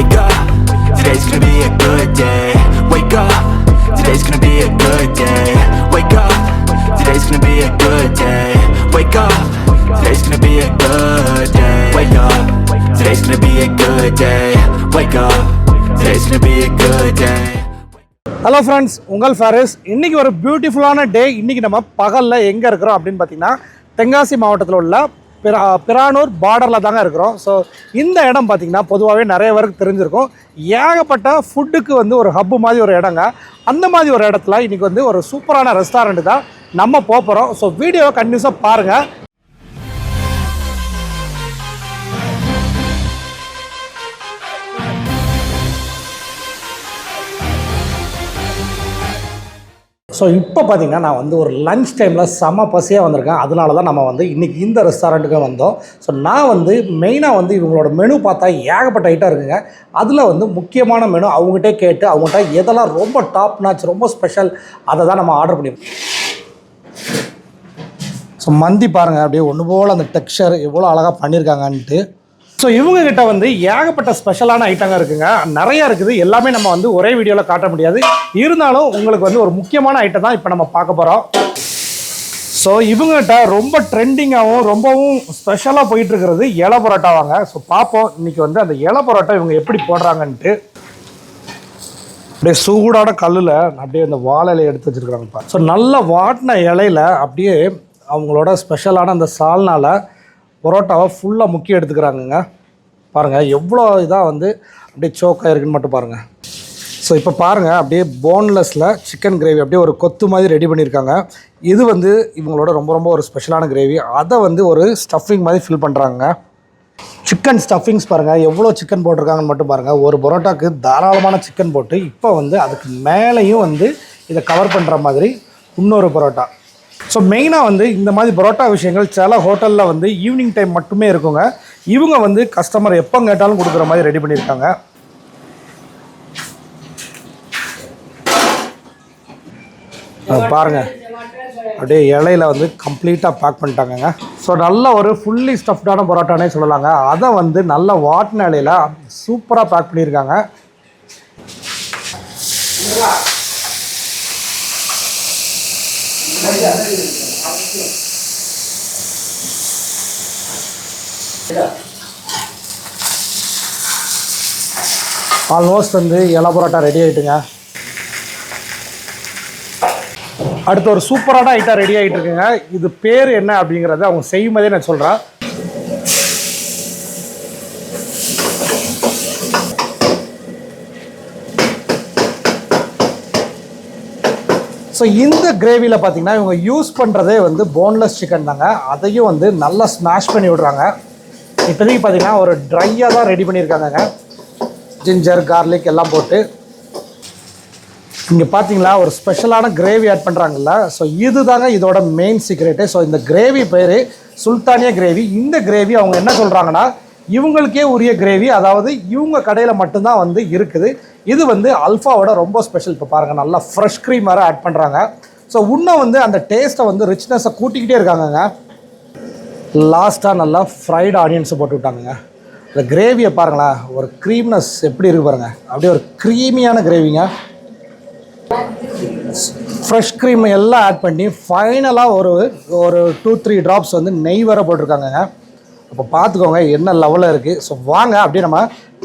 Wake up, today's gonna be a good day. Wake up, today's gonna be a good day. Wake up, today's gonna be a good day. Wake up, today's gonna be a good day. Wake up, today's gonna be a good day. Wake up, today's gonna be a good day. Hello friends உங்கள் ஃபேரிஸ் இன்றைக்கி ஒரு பியூட்டிஃபுல்லான டே இன்றைக்கி நம்ம பகலில் எங்கே இருக்கிறோம் அப்படின்னு பார்த்தீங்கன்னா தென்காசி மாவட்டத்தில் உள்ள பிரா பிரானூர் பார்டரில் தாங்க இருக்கிறோம். ஸோ இந்த இடம் பார்த்திங்கன்னா பொதுவாகவே நிறைய பேருக்கு தெரிஞ்சிருக்கும். ஏகப்பட்ட ஃபுட்டுக்கு வந்து ஒரு ஹப்பு மாதிரி ஒரு இடங்க. அந்த மாதிரி ஒரு இடத்துல இன்றைக்கி வந்து ஒரு சூப்பரான ரெஸ்டாரண்ட் தான் நம்ம போக போகிறோம் ஸோ வீடியோவை கண்டினியூஸாக பாருங்கள் ஸோ இப்போ பார்த்திங்கன்னா நான் வந்து ஒரு லஞ்ச் டைமில் செம பசியாக வந்திருக்கேன். அதனால தான் நம்ம வந்து இன்றைக்கி இந்த ரெஸ்டாரண்ட்டுக்கு வந்தோம். ஸோ நான் வந்து மெயினாக வந்து இவங்களோட மெனு பார்த்தா ஏகப்பட்ட ஐட்டம் இருக்குங்க. அதில் வந்து முக்கியமான மெனு அவங்ககிட்டே கேட்டு அவங்ககிட்ட எதெல்லாம் ரொம்ப டாப் நாச் ரொம்ப ஸ்பெஷல் அதை தான் நம்ம ஆர்டர் பண்ணியிருக்கோம் ஸோ மந்தி பாருங்கள் அப்படியே ஒன்று போல் அந்த டெக்ஸ்சர் எவ்வளோ அழகாக பண்ணியிருக்காங்கன்ட்டு ஸோ இவங்க கிட்ட வந்து ஏகப்பட்ட ஸ்பெஷலான ஐட்டங்க இருக்குங்க. நிறைய இருக்குது. எல்லாமே நம்ம வந்து ஒரே வீடியோவில் காட்ட முடியாது. இருந்தாலும் உங்களுக்கு வந்து ஒரு முக்கியமான ஐட்டம் தான் இப்போ நம்ம பார்க்க போகிறோம் ஸோ இவங்ககிட்ட ரொம்ப ட்ரெண்டிங்காகவும் ரொம்பவும் ஸ்பெஷலாக போயிட்டு இருக்கிறது இலை பரோட்டா வாங்க ஸோ பார்ப்போம். இன்னைக்கு வந்து அந்த இலை பரோட்டா இவங்க எப்படி போடுறாங்கன்ட்டு. அப்படியே சூடான கல்லில் அப்படியே அந்த வாழை எடுத்து வச்சுருக்குறாங்கப்பா. ஸோ நல்ல வாட்டின இலையில அப்படியே அவங்களோட ஸ்பெஷலான அந்த சால்னால பரோட்டாவை ஃபுல்லாக முக்கிய எடுத்துக்கிறாங்கங்க. பாருங்கள் எவ்வளோ இதாக வந்து அப்படியே சோக்காக இருக்குன்னு மட்டும் பாருங்கள் ஸோ இப்போ பாருங்கள் அப்படியே போன்லெஸ்ஸில் சிக்கன் கிரேவி அப்படியே ஒரு கொத்து மாதிரி ரெடி பண்ணியிருக்காங்க. இது வந்து இவங்களோட ரொம்ப ரொம்ப ஒரு ஸ்பெஷலான கிரேவி அதை வந்து ஒரு ஸ்டஃபிங் மாதிரி ஃபில் பண்ணுறாங்க சிக்கன் ஸ்டஃபிங்ஸ் பாருங்கள் எவ்வளோ சிக்கன் போட்டிருக்காங்கன்னு மட்டும் பாருங்கள் ஒரு பரோட்டாக்கு தாராளமான சிக்கன் போட்டு இப்போ வந்து அதுக்கு மேலேயும் வந்து இதை கவர் பண்ணுற மாதிரி இன்னொரு பரோட்டா. ஸோ மெயினாக வந்து இந்த மாதிரி பரோட்டா விஷயங்கள் சில ஹோட்டலில் வந்து ஈவினிங் டைம் மட்டுமே இருக்குங்க. இவங்க வந்து கஸ்டமர் எப்போ கேட்டாலும் கொடுக்குற மாதிரி ரெடி பண்ணியிருக்காங்க. பாருங்க. அப்படியே இலையில வந்து கம்ப்ளீட்டாக பேக் பண்ணிட்டாங்கங்க. ஸோ நல்ல ஒரு ஃபுல்லி ஸ்டஃப்டான பரோட்டானே சொல்லலாங்க. அதை வந்து நல்ல வாட்டின இலையில சூப்பராக பேக் பண்ணியிருக்காங்க. ஆல்மோஸ்ட் வந்து இலை பரோட்டா ரெடி ஆகிட்டுங்க அடுத்து ஒரு சூப்பரான ஐட்டம் ரெடி ஆகிட்டு இருக்குங்க இது பேர் என்ன அப்படிங்கிறத அவங்க செய்யும் போதே நான் சொல்கிறேன் ஸோ இந்த கிரேவியில் பார்த்தீங்கன்னா இவங்க யூஸ் பண்ணுறதே வந்து போன்லெஸ் சிக்கன் தாங்க. அதையும் வந்து நல்லா ஸ்மாஷ் பண்ணி விடுறாங்க. இப்போதைக்கு பார்த்தீங்கன்னா ஒரு ட்ரையாக தான் ரெடி பண்ணியிருக்காங்கங்க. ஜிஞ்சர் கார்லிக் எல்லாம் போட்டு. இங்கே பார்த்தீங்களா ஒரு ஸ்பெஷலான கிரேவி ஆட் பண்ணுறாங்கல்ல ஸோ இது தாங்க இதோட மெயின் சீக்ரெட்டு ஸோ இந்த கிரேவி பேர் சுல்தானியா கிரேவி இந்த கிரேவி அவங்க என்ன சொல்கிறாங்கன்னா இவங்களுக்கே உரிய கிரேவி அதாவது இவங்க கடையில் மட்டும்தான் வந்து இருக்குது. இது வந்து அல்ஃபாவோட ரொம்ப ஸ்பெஷல் இப்போ பாருங்கள் நல்லா ஃப்ரெஷ் க்ரீம் வேறு ஆட் பண்ணுறாங்க ஸோ இன்னும் வந்து அந்த டேஸ்ட்டை வந்து ரிச்னஸை கூட்டிக்கிட்டே இருக்காங்கங்க. லாஸ்ட்டாக நல்லா ஃப்ரைடு ஆனியன்ஸை போட்டு விட்டாங்கங்க. இந்த கிரேவியை பாருங்களேன் ஒரு க்ரீம்னஸ் எப்படி இருக்கு பாருங்கள் அப்படியே ஒரு க்ரீமியான கிரேவிங்க ஃப்ரெஷ் க்ரீம் எல்லாம் ஆட் பண்ணி ஃபைனலாக ஒரு ஒரு டூ த்ரீ ட்ராப்ஸ் வந்து நெய் வர போட்டிருக்காங்கங்க. அப்போ பார்த்துக்கோங்க என்ன லெவலில் இருக்குது ஸோ வாங்க அப்படியே நம்ம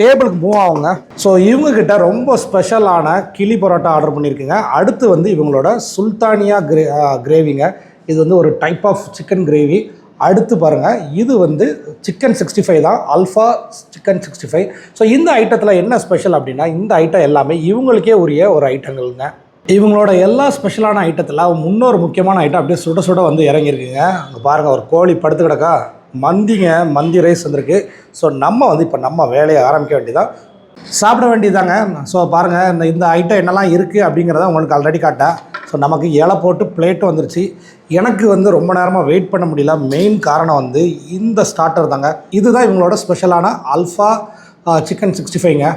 டேபிளுக்கு மூவ் ஆகுங்க. ஸோ இவங்கக்கிட்ட ரொம்ப ஸ்பெஷலான கிளி பரோட்டா ஆர்டர் பண்ணியிருக்குங்க. அடுத்து வந்து இவங்களோட சுல்தானியா கிரே கிரேவிங்க இது வந்து ஒரு டைப் ஆஃப் சிக்கன் கிரேவி அடுத்து பாருங்கள் இது வந்து சிக்கன் சிக்ஸ்டி ஃபைவ் தான். Alpha chicken sixty five so இந்த ஐட்டத்தில் என்ன ஸ்பெஷல் அப்படின்னா இந்த ஐட்டம் எல்லாமே இவங்களுக்கே உரிய ஒரு ஐட்டங்கள்ங்க இவங்களோட எல்லா ஸ்பெஷலான ஐட்டத்தில் முன்னொரு முக்கியமான ஐட்டம் அப்படியே சுட சுட வந்து இறங்கியிருக்குங்க. அங்கே பாருங்கள் ஒரு கோழி படுத்து கிடக்கா. மந்திங்க மந்தி ரைஸ் வந்திருக்கு. ஸோ நம்ம வந்து இப்போ நம்ம வேலையை ஆரம்பிக்க வேண்டியதான் சாப்பிட வேண்டியதாங்க ஸோ பாருங்கள் இந்த இந்த ஐட்டம் என்னெல்லாம் இருக்குது அப்படிங்கிறத உங்களுக்கு ஆல்ரெடி காட்டேன் ஸோ நமக்கு இலை போட்டு பிளேட் வந்துருச்சு. எனக்கு வந்து ரொம்ப நேரமாக வெயிட் பண்ண முடியல. மெயின் காரணம் வந்து இந்த ஸ்டார்டர் தாங்க. இதுதான் இவங்களோட ஸ்பெஷலான அல்ஃபா சிக்கன் சிக்ஸ்டி ஃபைவ்ங்க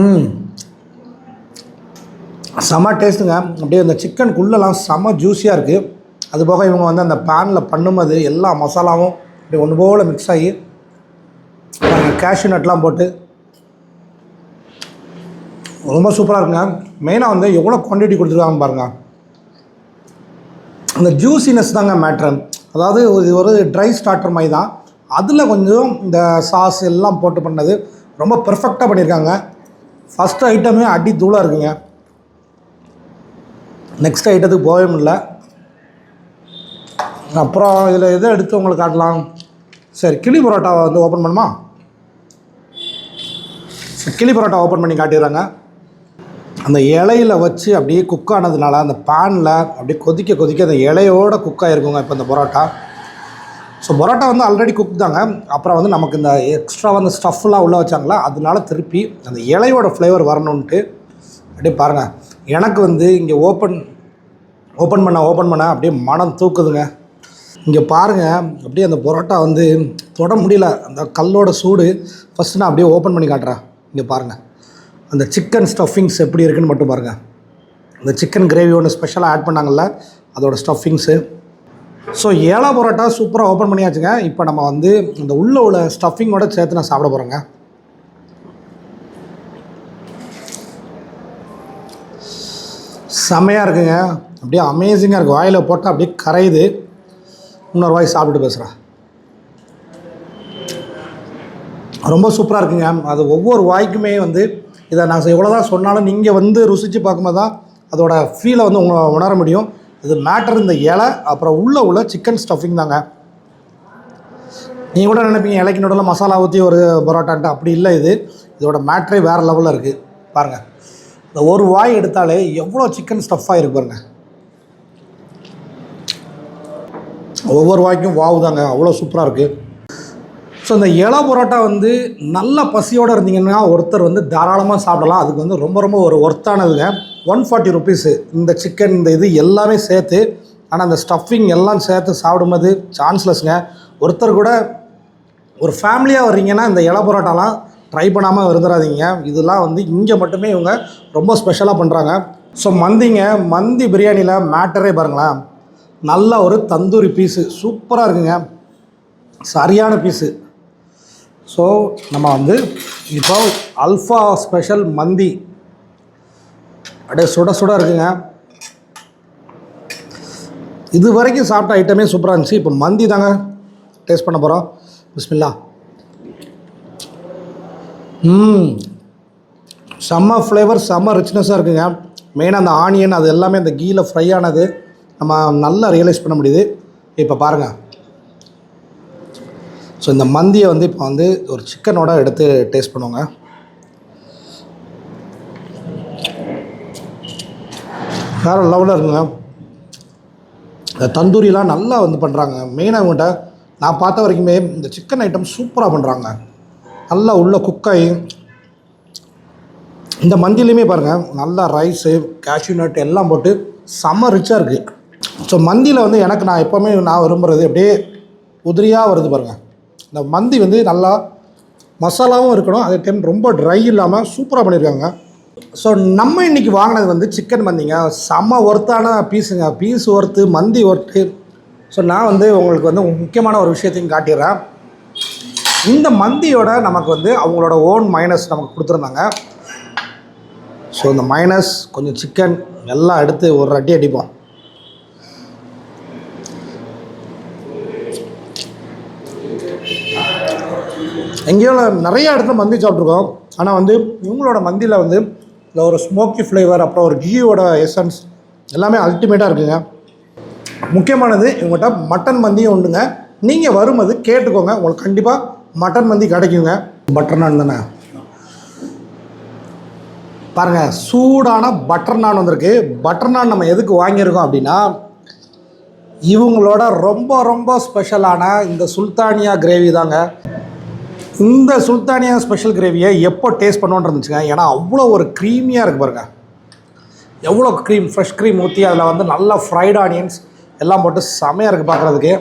ம். செம டேஸ்ட்டுங்க அப்படியே அந்த சிக்கனுக்குள்ளெல்லாம் செம ஜூஸியாக இருக்குது அது போக இவங்க வந்து அந்த பேனில் பண்ணும்போது எல்லா மசாலாவும் இப்படி ஒன்று போல் மிக்ஸ் ஆகி கேஷ்யூ நட்லாம் போட்டு ரொம்ப சூப்பராக இருக்குங்க. மெயினாக வந்து எவ்வளோ குவான்டிட்டி கொடுத்துருக்காங்க பாருங்கள் அந்த ஜூசினஸ் தாங்க மேட்ரு அதாவது இது ஒரு ட்ரை ஸ்டார்டர் மாதிரி தான். அதில் கொஞ்சம் இந்த சாஸ் எல்லாம் போட்டு பண்ணது ரொம்ப பெர்ஃபெக்டாக பண்ணியிருக்காங்க ஃபஸ்ட் ஐட்டமே அடி தூளாக இருக்குங்க. நெக்ஸ்ட் ஐட்டத்துக்கு போகவே முடியல. அப்புறம் இதில் எதை எடுத்து உங்களுக்கு காட்டலாம்? சரி கிளி பரோட்டாவை வந்து ஓப்பன் பண்ணுமா? சரி, கிளி பரோட்டா ஓப்பன் பண்ணி காட்டிடுறாங்க. அந்த இலையில வச்சு அப்படியே குக் ஆனதுனால அந்த பேனில் அப்படியே கொதிக்க கொதிக்க அந்த இலையோட குக் ஆகிருக்குங்க இப்போ இந்த பரோட்டா. ஸோ பரோட்டா வந்து ஆல்ரெடி குக் தாங்க. அப்புறம் வந்து நமக்கு இந்த எக்ஸ்ட்ரா வந்து ஸ்டஃப்லாம் உள்ளே வச்சாங்களா அதனால திருப்பி அந்த இலையோட ஃப்ளேவர் வரணுன்ட்டு அப்படியே பாருங்கள் எனக்கு வந்து இங்கே ஓப்பன் ஓப்பன் பண்ண ஓப்பன் பண்ண அப்படியே மனம் தூக்குதுங்க. இங்கே பாருங்கள் அப்படியே அந்த பரோட்டா வந்து தொட முடியல. அந்த கல்லோட சூடு ஃபஸ்ட்டு நான் அப்படியே ஓப்பன் பண்ணி காட்டுறேன். இங்கே பாருங்கள் அந்த சிக்கன் ஸ்டஃபிங்ஸ் எப்படி இருக்குன்னு மட்டும் பாருங்கள் அந்த சிக்கன் கிரேவி ஒன்று ஸ்பெஷலாக ஆட் பண்ணாங்கல்ல அதோட ஸ்டஃபிங்ஸு ஸோ ஏழா பரோட்டா சூப்பராக ஓப்பன் பண்ணியாச்சுங்க. இப்போ நம்ம வந்து இந்த உள்ள உள்ள ஸ்டஃபிங்கோட சேர்த்து நான் சாப்பிட போகிறேங்க செமையாக இருக்குங்க. அப்படியே அமேசிங்காக இருக்குது வாயில் போட்டால் அப்படியே கரையுது. இன்னொரு வாய் சாப்பிட்டு பேசுகிறேன் ரொம்ப சூப்பராக இருக்குங்க. அது ஒவ்வொரு வாய்க்குமே வந்து இதை நான் எவ்வளோ தான் சொன்னாலும் நீங்கள் வந்து ருசித்து பார்க்கும்போது தான் அதோட ஃபீலை வந்து உங்களை உணர முடியும். இது மேட்டர் இந்த இலை அப்புறம் உள்ள உள்ள சிக்கன் ஸ்டஃபிங் தாங்க. நீங்கள் கூட நினைப்பீங்க இலைக்கு நடுவில் மசாலா ஊற்றி ஒரு பரோட்டான்ட்டு. அப்படி இல்லை இது. இதோட மேட்ரே வேறு லெவலில் இருக்குது பாருங்கள் இந்த ஒரு வாய் எடுத்தாலே எவ்வளோ சிக்கன் ஸ்டஃப்பாக இருக்கு பாருங்க. ஒவ்வொரு வாய்க்கும் வாவு தாங்க அவ்வளோ சூப்பராக இருக்குது ஸோ இந்த இலை பரோட்டா வந்து நல்ல பசியோடு இருந்தீங்கன்னா ஒருத்தர் வந்து தாராளமாக சாப்பிடலாம். அதுக்கு வந்து ரொம்ப ரொம்ப ஒரு ஒர்த்தானதுங்க ஒன் ஃபார்ட்டி ருபீஸு இந்த சிக்கன் இந்த இது எல்லாமே சேர்த்து ஆனால் அந்த ஸ்டஃபிங் எல்லாம் சேர்த்து சாப்பிடும்போது சான்ஸ்லெஸ்ங்க ஒருத்தர் கூட ஒரு ஃபேமிலியாக வர்றீங்கன்னா இந்த இலை பரோட்டாலாம் ட்ரை பண்ணாமல் இருந்துடாதீங்க இதெல்லாம் வந்து இங்கே மட்டுமே இவங்க ரொம்ப ஸ்பெஷலாக பண்ணுறாங்க ஸோ மந்திங்க மந்தி பிரியாணியில் மேட்டரே பாருங்களேன். நல்ல ஒரு தந்தூரி பீஸு சூப்பராக இருக்குங்க. சரியான பீஸு ஸோ நம்ம வந்து இப்போ அல்ஃபா ஸ்பெஷல் மந்தி. அப்படியே சுட சுட இருக்குங்க. இது வரைக்கும் சாப்பிட்ட ஐட்டமே சூப்பராக இருந்துச்சு. இப்போ மந்தி தாங்க டேஸ்ட் பண்ண போகிறோம் பிஸ்மில்லா. ம். செம்ம ஃப்ளேவர் செம்ம ரிச்னஸாக இருக்குங்க. மெயினாக அந்த ஆனியன் அது எல்லாமே அந்த கீழே ஃப்ரை ஆனது. நம்ம நல்லா ரியலைஸ் பண்ண முடியுது. இப்போ பாருங்கள் ஸோ இந்த மந்தியை வந்து இப்போ வந்து ஒரு சிக்கனோட எடுத்து டேஸ்ட் பண்ணுவோங்க வேறு லெவலில் இருக்குங்க. இந்த தந்தூரிலாம் நல்லா வந்து பண்ணுறாங்க மெயினாக உங்கள்கிட்ட நான் பார்த்த வரைக்குமே இந்த சிக்கன் ஐட்டம் சூப்பராக பண்ணுறாங்க நல்லா உள்ள குக்காயி இந்த மந்திலையுமே பாருங்கள் நல்லா ரைஸு கேஷ்யூ நட் எல்லாம் போட்டு செம்ம ரிச்சாக இருக்குது ஸோ மந்தியில் வந்து எனக்கு நான் எப்போவுமே நான் விரும்புகிறது அப்படியே உதிரியாக வருது பாருங்கள் இந்த மந்தி வந்து நல்லா மசாலாவும் இருக்கணும். அதே டைம் ரொம்ப ட்ரை இல்லாமல் சூப்பராக பண்ணியிருக்காங்க ஸோ நம்ம இன்றைக்கி வாங்கினது வந்து சிக்கன் மந்திங்க. செம்ம ஒர்த்தான பீஸுங்க பீஸ் ஒர்த்து மந்தி ஒர்த்து ஸோ நான் வந்து உங்களுக்கு வந்து முக்கியமான ஒரு விஷயத்தையும் காட்டிடுறேன். இந்த மந்தியோட நமக்கு வந்து அவங்களோட ஓன் மைனஸ் நமக்கு கொடுத்துருந்தாங்க. ஸோ இந்த மைனஸ் கொஞ்சம் சிக்கன் எல்லாம் எடுத்து ஒரு அடி அடிப்போம். எங்கேயோ நிறைய இடத்துல மந்தி சாப்பிட்ருக்கோம் ஆனால் வந்து இவங்களோட மந்தியில் வந்து இந்த ஒரு ஸ்மோக்கி ஃப்ளேவர் அப்புறம் ஒரு கீயோட எசன்ஸ் எல்லாமே அல்டிமேட்டாக இருக்குங்க. முக்கியமானது இவங்ககிட்ட மட்டன் மந்தியும் உண்டுங்க. நீங்கள் வரும்போது கேட்டுக்கோங்க. உங்களுக்கு கண்டிப்பாக மட்டன் மந்தி கிடைக்குங்க. பட்டர் நான் தானே? பாருங்கள் சூடான பட்டர் நான் வந்திருக்கு. பட்டர் நான் நம்ம எதுக்கு வாங்கியிருக்கோம் அப்படின்னா இவங்களோட ரொம்ப ரொம்ப ஸ்பெஷலான இந்த சுல்தானியா கிரேவி தாங்க. இந்த சுல்தானியா ஸ்பெஷல் கிரேவியை எப்போ டேஸ்ட் பண்ணுவோன்னு இருந்துச்சுங்க? ஏன்னா அவ்வளோ ஒரு க்ரீமியாக இருக்குது பாருங்க. எவ்வளோ க்ரீம் ஃப்ரெஷ் க்ரீம் ஊற்றி அதில் வந்து நல்லா ஃப்ரைட் ஆனியன்ஸ் எல்லாம் போட்டு செமையாக இருக்குது பார்க்குறதுக்கு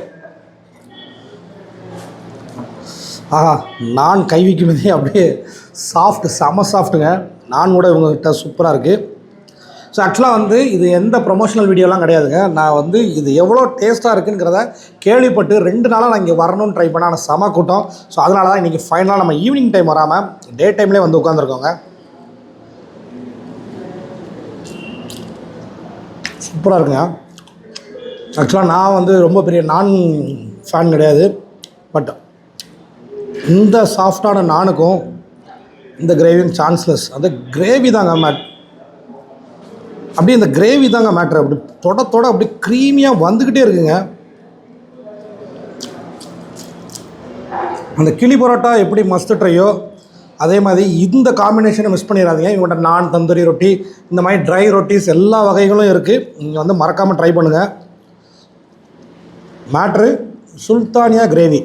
ஆஹா நான் கை வைக்கும் போதே அப்படியே சாஃப்ட் செம சாஃப்ட்டுங்க நான் கூட இவங்ககிட்ட சூப்பராக இருக்குது ஸோ ஆக்சுவலாக வந்து இது எந்த ப்ரொமோஷனல் வீடியோலாம் கிடையாதுங்க. நான் வந்து இது எவ்வளோ டேஸ்ட்டாக இருக்குங்கிறத கேள்விப்பட்டு ரெண்டு நாளாக நான் இங்கே வரணும்னு ட்ரை பண்ணேன். ஆனால் செம கூட்டம். ஸோ அதனால தான் இன்றைக்கி ஃபைனலாக நம்ம ஈவினிங் டைம் வராமல் டே டைம்லேயே வந்து உட்காந்துருக்கோங்க சூப்பராக இருக்குங்க. ஆக்சுவலாக நான் வந்து ரொம்ப பெரிய நான் ஃபேன் கிடையாது. பட் இந்த சாஃப்டான நானுக்கும் இந்த கிரேவியும் சான்ஸ்லெஸ் அந்த கிரேவி தாங்க மேட் அப்படியே இந்த கிரேவி தாங்க மேட்ரு அப்படி தொட தொட அப்படி க்ரீமியாக வந்துக்கிட்டே இருக்குங்க. அந்த கிளி பரோட்டா எப்படி மஸ்து ட்ரையோ அதே மாதிரி இந்த காம்பினேஷனை மிஸ் பண்ணிடாதீங்க. இவங்கள்ட்ட நான் தந்தூரி ரொட்டி இந்த மாதிரி ட்ரை ரொட்டிஸ் எல்லா வகைகளும் இருக்குது நீங்கள் வந்து மறக்காமல் ட்ரை பண்ணுங்கள் மேட்ரு சுல்தானியா கிரேவி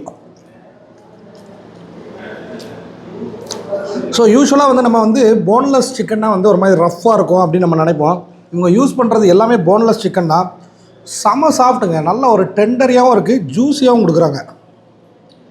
ஸோ யூஸ்வலாக வந்து நம்ம வந்து போன்லெஸ் சிக்கன்னா வந்து ஒரு மாதிரி ரஃப்பாக இருக்கும் அப்படின்னு நம்ம நினைப்போம். இவங்க யூஸ் பண்ணுறது எல்லாமே போன்லெஸ் சிக்கன் தான். செம சாஃப்ட்டுங்க. நல்ல ஒரு டெண்டரியாகவும் இருக்குது ஜூஸியாகவும் கொடுக்குறாங்க.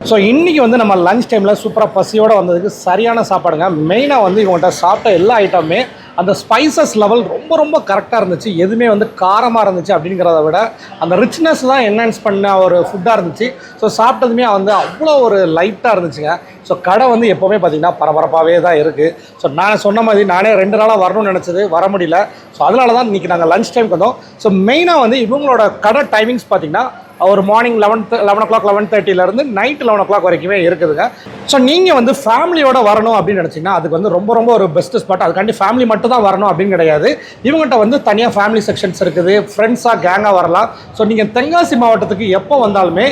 ஸோ இன்றைக்கி வந்து நம்ம லஞ்ச் டைமில் சூப்பராக பசியோடு வந்ததுக்கு சரியான சாப்பாடுங்க. மெயினாக வந்து இவங்கள்ட்ட சாப்பிட்ட எல்லா ஐட்டமுமே அந்த ஸ்பைசஸ் லெவல் ரொம்ப ரொம்ப கரெக்டாக இருந்துச்சு. எதுவுமே வந்து காரமாக இருந்துச்சு அப்படிங்கிறத விட அந்த ரிச்னஸ் தான் என்ஹான்ஸ் பண்ண ஒரு ஃபுட்டாக இருந்துச்சு. ஸோ சாப்பிட்டதுமே வந்து அவ்வளோ ஒரு லைட்டாக இருந்துச்சுங்க. ஸோ கடை வந்து எப்போவுமே பார்த்திங்கன்னா பரபரப்பாகவே தான் இருக்குது ஸோ நான் சொன்ன மாதிரி நானே ரெண்டு நாளாக வரணும்னு நினச்சது வர முடியல. ஸோ அதனால தான் இன்றைக்கி நாங்கள் லஞ்ச் டைம் வந்தோம். ஸோ மெயினாக வந்து இவங்களோட கடை டைமிங்ஸ் பார்த்திங்கன்னா ஒரு morning eleven eleven o'clock eleven தேர்ட்டிலேருந்து night eleven o'clock வரைக்குமே இருக்குதுங்க. ஸோ நீங்கள் வந்து ஃபேமிலியோட வரணும் அப்படின்னு நினச்சிங்கன்னா அதுக்கு வந்து ரொம்ப ரொம்ப ஒரு பெஸ்ட் ஸ்பாட் அதுக்காண்டி ஃபேமிலி மட்டும் தான் வரணும் அப்படின்னு கிடையாது. இவங்ககிட்ட வந்து தனியாக ஃபேமிலி செக்ஷன்ஸ் இருக்குது. ஃப்ரெண்ட்ஸாக கேங்காக வரலாம். ஸோ நீங்கள் தென்காசி மாவட்டத்துக்கு எப்போ வந்தாலுமே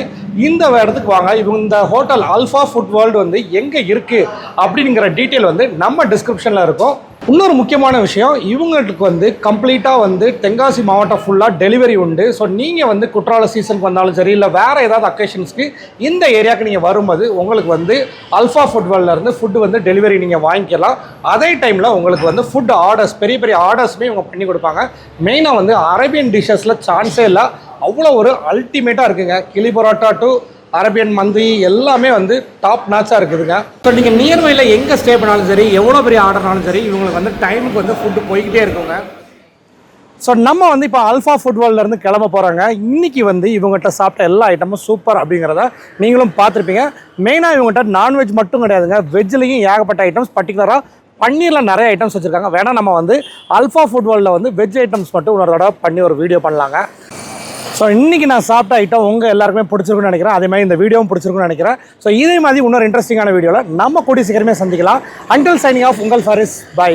இந்த இடத்துக்கு வாங்க. இவங்க இந்த ஹோட்டல் அல்ஃபா ஃபுட் வேர்ல்டு வந்து எங்கே இருக்குது அப்படிங்கிற டீட்டெயில் வந்து நம்ம டிஸ்கிரிப்ஷனில் இருக்கும். இன்னொரு முக்கியமான விஷயம் இவங்களுக்கு வந்து கம்ப்ளீட்டாக வந்து தென்காசி மாவட்டம் ஃபுல்லாக டெலிவரி உண்டு. ஸோ நீங்கள் வந்து குற்றால சீசனுக்கு வந்தாலும் சரி இல்லை வேறு ஏதாவது அக்கேஷன்ஸ்க்கு இந்த ஏரியாவுக்கு நீங்கள் வரும்போது உங்களுக்கு வந்து அல்ஃபா ஃபுட்வேல்ல இருந்து ஃபுட்டு வந்து டெலிவரி நீங்கள் வாங்கிக்கலாம். அதே டைமில் உங்களுக்கு வந்து ஃபுட் ஆர்டர்ஸ் பெரிய பெரிய ஆர்டர்ஸுமே இவங்க பண்ணி கொடுப்பாங்க. மெயினாக வந்து அரேபியன் டிஷ்ஷஸில் சான்ஸே இல்லை. அவ்வளோ ஒரு அல்டிமேட்டாக இருக்குங்க. கிளி பரோட்டா டு அரேபியன் மந்தி எல்லாமே வந்து டாப் நாச்சாக இருக்குதுங்க. ஸோ நீங்கள் நியர்பையில் எங்கே ஸ்டே பண்ணாலும் சரி எவ்வளோ பெரிய ஆர்டர்னாலும் சரி இவங்களுக்கு வந்து டைமுக்கு வந்து ஃபுட்டு போய்கிட்டே இருக்குங்க. ஸோ நம்ம வந்து இப்போ அல்ஃபா ஃபுட்பால்லேருந்து கிளம்ப போகிறாங்க இன்றைக்கி வந்து இவங்ககிட்ட சாப்பிட்ட எல்லா ஐட்டமும் சூப்பர் அப்படிங்கிறத நீங்களும் பார்த்துருப்பீங்க. மெயினாக இவங்ககிட்ட நான்வெஜ் மட்டும் கிடையாதுங்க. வெஜ்லேயும் ஏகப்பட்ட ஐட்டம்ஸ் பர்டிகுலராக பன்னீரில் நிறைய ஐட்டம்ஸ் வச்சுருக்காங்க. வேணால் நம்ம வந்து அல்ஃபா ஃபுட்பாலில் வந்து வெஜ் ஐட்டம்ஸ் மட்டும் உன்னோட தடவை பண்ணி ஒரு வீடியோ பண்ணலாங்க. ஸோ இன்றைக்கி நான் சாப்பிட்ட ஐட்டம் உங்கள் எல்லாருக்குமே பிடிச்சிருக்குன்னு நினைக்கிறேன். அதே மாதிரி இந்த வீடியோவும் பிடிச்சிருக்குன்னு நினைக்கிறேன். ஸோ இதே மாதிரி இன்னொரு இன்ட்ரெஸ்டிங்கான வீடியோவில் நம்ம கூடி சீக்கிரமே சந்திக்கலாம். அன்டில் சைனிங் ஆஃப் உங்கள் ஃபரிஸ் பை